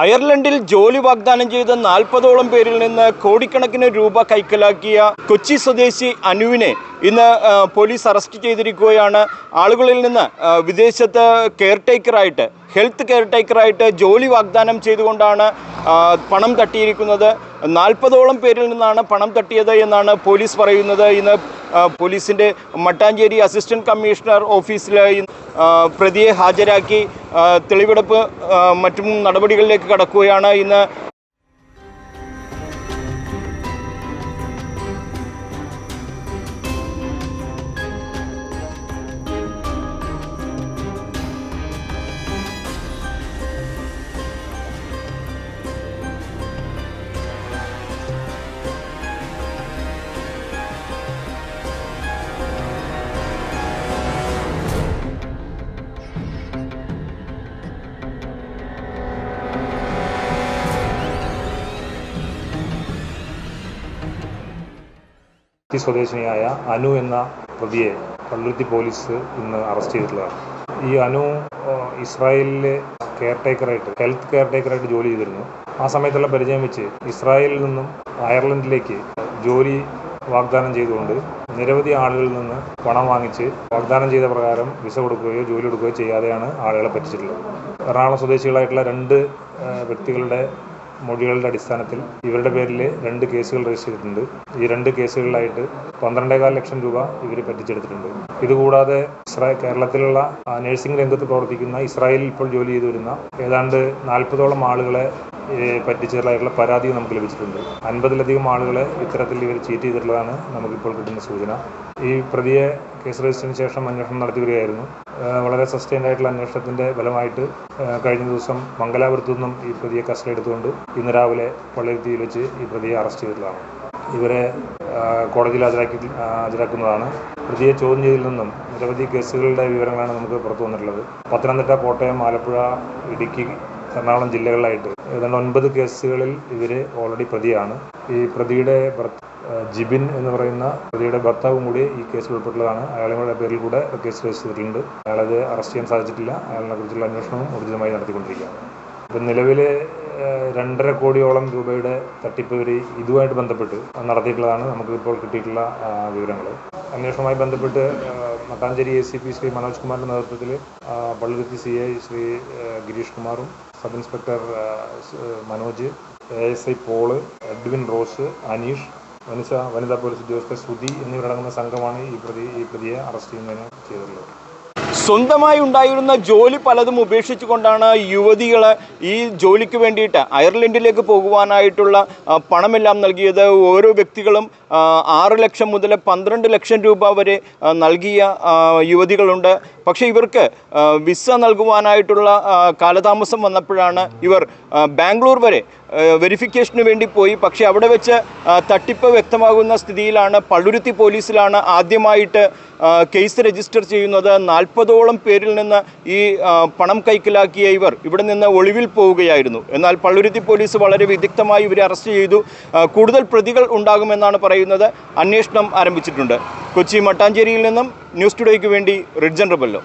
അയർലൻഡിൽ ജോലി വാഗ്ദാനം ചെയ്ത നാൽപ്പതോളം പേരിൽ നിന്ന് കോടിക്കണക്കിന് രൂപ കൈക്കലാക്കിയ കൊച്ചി സ്വദേശി അനുവിനെ ഇന്ന് പോലീസ് അറസ്റ്റ് ചെയ്തിരിക്കുകയാണ്. ആളുകളിൽ നിന്ന് വിദേശത്ത് കെയർടേക്കറായിട്ട് ഹെൽത്ത് കെയർ ടേക്കറായിട്ട് ജോലി വാഗ്ദാനം ചെയ്തുകൊണ്ടാണ് പണം തട്ടിയിരിക്കുന്നത്. നാൽപ്പതോളം പേരിൽ നിന്നാണ് പണം തട്ടിയത് എന്നാണ് പോലീസ് പറയുന്നത്. ഇന്ന് പോലീസിന്റെ മട്ടാഞ്ചേരി അസിസ്റ്റന്റ് കമ്മീഷണർ ഓഫീസിൽ പ്രതിയെ ഹാജരാക്കി തെളിവെടുപ്പ് മറ്റും നടപടികളിലേക്ക് കടക്കുകയാണ്. ഇന്ന് കൊച്ചി സ്വദേശിനിയായ അനു എന്ന പ്രതിയെ പള്ളുരുത്തി പോലീസ് ഇന്ന് അറസ്റ്റ് ചെയ്തിട്ടുള്ളതാണ്. ഈ അനു ഇസ്രായേലിലെ കെയർ ടേക്കറായിട്ട് ഹെൽത്ത് കെയർ ടേക്കറായിട്ട് ജോലി ചെയ്തിരുന്നു. ആ സമയത്തുള്ള പരിചയം വെച്ച് ഇസ്രായേലിൽ നിന്നും അയർലൻഡിലേക്ക് ജോലി വാഗ്ദാനം ചെയ്തുകൊണ്ട് നിരവധി ആളുകളിൽ നിന്ന് പണം വാങ്ങിച്ച് വാഗ്ദാനം ചെയ്ത പ്രകാരം വിസ കൊടുക്കുകയോ ജോലി കൊടുക്കുകയോ ചെയ്യാതെയാണ് ആളുകളെ പറ്റിച്ചിട്ടുള്ളത്. എറണാകുളം സ്വദേശികളായിട്ടുള്ള രണ്ട് വ്യക്തികളുടെ മൊഴികളുടെ അടിസ്ഥാനത്തിൽ ഇവരുടെ പേരിൽ രണ്ട് കേസുകൾ രജിസ്റ്റർ ചെയ്തിട്ടുണ്ട്. ഈ രണ്ട് കേസുകളിലായിട്ട് പന്ത്രണ്ടേകാൽ ലക്ഷം രൂപ ഇവർ പറ്റിച്ചെടുത്തിട്ടുണ്ട്. ഇതുകൂടാതെ ഇസ്രായേൽ കേരളത്തിലുള്ള നഴ്സിംഗ് രംഗത്ത് പ്രവർത്തിക്കുന്ന ഇസ്രായേലിൽ ഇപ്പോൾ ജോലി ചെയ്തു വരുന്ന ഏതാണ്ട് നാൽപ്പതോളം ആളുകളെ പറ്റിച്ചതായിട്ടുള്ള പരാതി നമുക്ക് ലഭിച്ചിട്ടുണ്ട്. അൻപതിലധികം ആളുകളെ ഇത്തരത്തിൽ ഇവർ ചീറ്റ് ചെയ്തിട്ടുള്ളതാണ് നമുക്കിപ്പോൾ കിട്ടുന്ന സൂചന. ഈ പ്രതിയെ കേസ് രജിസ്റ്ററിന് ശേഷം അന്വേഷണം നടത്തി വരികയായിരുന്നു. വളരെ സസ്റ്റൈൻഡ് ആയിട്ടുള്ള അന്വേഷണത്തിന്റെ ഫലമായിട്ട് കഴിഞ്ഞ ദിവസം മംഗലാപുരത്തു നിന്നും ഈ പ്രതിയെ കസ്റ്റഡി എടുത്തുകൊണ്ട് ഇന്ന് രാവിലെ പള്ളിരുത്തിയിൽ വെച്ച് ഈ പ്രതിയെ അറസ്റ്റ് ചെയ്തിട്ടുള്ളതാണ്. ഇവരെ കോടതിയിൽ ഹാജരാക്കി ഹാജരാക്കുന്നതാണ്. പ്രതിയെ ചോദ്യം ചെയ്തതിൽ നിന്നും നിരവധി കേസുകളുടെ വിവരങ്ങളാണ് നമുക്ക് പുറത്തു വന്നിട്ടുള്ളത്. പത്തനംതിട്ട കോട്ടയം ആലപ്പുഴ ഇടുക്കി എറണാകുളം ജില്ലകളിലായിട്ട് ഏതാണ്ട് ഒൻപത് കേസുകളിൽ ഇവർ ഓൾറെഡി പ്രതിയാണ്. ഈ പ്രതിയുടെ ജിബിൻ എന്ന് പറയുന്ന പ്രതിയുടെ ഭർത്താവും കൂടി ഈ കേസിൽ ഉൾപ്പെട്ടുള്ളതാണ് അയാളുടെ പേരിൽ കൂടെ കേസ് രജിസ്റ്റർ ചെയ്തിട്ടുണ്ട്. അയാളത് അറസ്റ്റ് ചെയ്യാൻ സാധിച്ചിട്ടില്ല. അയാളെ കുറിച്ചുള്ള അന്വേഷണവും ഊർജിതമായി നടത്തിക്കൊണ്ടിരിക്കുകയാണ്. ഇപ്പം നിലവിൽ രണ്ടര കോടിയോളം രൂപയുടെ തട്ടിപ്പ് ഇവർ ഇതുമായിട്ട് ബന്ധപ്പെട്ട് നടത്തിയിട്ടുള്ളതാണ്. നമുക്ക് ഇപ്പോൾ കിട്ടിയിട്ടുള്ള വിവരങ്ങൾ അന്വേഷണവുമായി ബന്ധപ്പെട്ട് Mattancherry A C P Shri Manoj കുമാറിന്റെ നേതൃത്വത്തിൽ പള്ളുരുത്തി സി ഐ ശ്രീ ഗിരീഷ് കുമാറും sub inspector Manoj A S I Paul Edwin Rose Aneesh വനിത വനിതാ പോലീസ് ഉദ്യോഗസ്ഥ ശ്രുതി എന്നിവരടങ്ങുന്ന സംഘമാണ് ഈ പ്രതി ഈ പ്രതിയെ അറസ്റ്റ് ചെയ്യുന്നതിന് ചെയ്തിട്ടുള്ളത്. സ്വന്തമായി ഉണ്ടായിരുന്ന ജോലി പലതും ഉപേക്ഷിച്ചുകൊണ്ടാണ് യുവതികൾ ഈ ജോലിക്ക് വേണ്ടിയിട്ട് അയർലൻഡിലേക്ക് പോകുവാനായിട്ടുള്ള പണമെല്ലാം നൽകിയത്. ഓരോ വ്യക്തികളും ആറ് ലക്ഷം മുതൽ പന്ത്രണ്ട് ലക്ഷം രൂപ വരെ നൽകിയ യുവതികളുണ്ട്. പക്ഷേ ഇവർക്ക് വിസ നൽകുവാനായിട്ടുള്ള കാലതാമസം വന്നപ്പോഴാണ് ഇവർ ബാംഗ്ലൂർ വരെ വെരിഫിക്കേഷന് വേണ്ടി പോയി. പക്ഷേ അവിടെ വെച്ച് തട്ടിപ്പ് വ്യക്തമാകുന്ന സ്ഥിതിയിലാണ്. പള്ളുരുത്തി പോലീസിലാണ് ആദ്യമായിട്ട് കേസ് രജിസ്റ്റർ ചെയ്യുന്നത്. നാൽപ്പതോളം പേരിൽ നിന്ന് ഈ പണം കൈക്കലാക്കിയ ഇവർ ഇവിടെ നിന്ന് ഒളിവിൽ പോവുകയായിരുന്നു. എന്നാൽ പള്ളുരുത്തി പോലീസ് വളരെ വിദഗ്ധമായി ഇവരെ അറസ്റ്റ് ചെയ്തു. കൂടുതൽ പ്രതികൾ ഉണ്ടാകുമെന്നാണ് പറയുന്നത്. അന്വേഷണം ആരംഭിച്ചിട്ടുണ്ട്. കൊച്ചി മട്ടാഞ്ചേരിയിൽ നിന്നും ന്യൂസ് ടുഡേക്ക് വേണ്ടി റിഡ്ജൻ റബല്ലോ.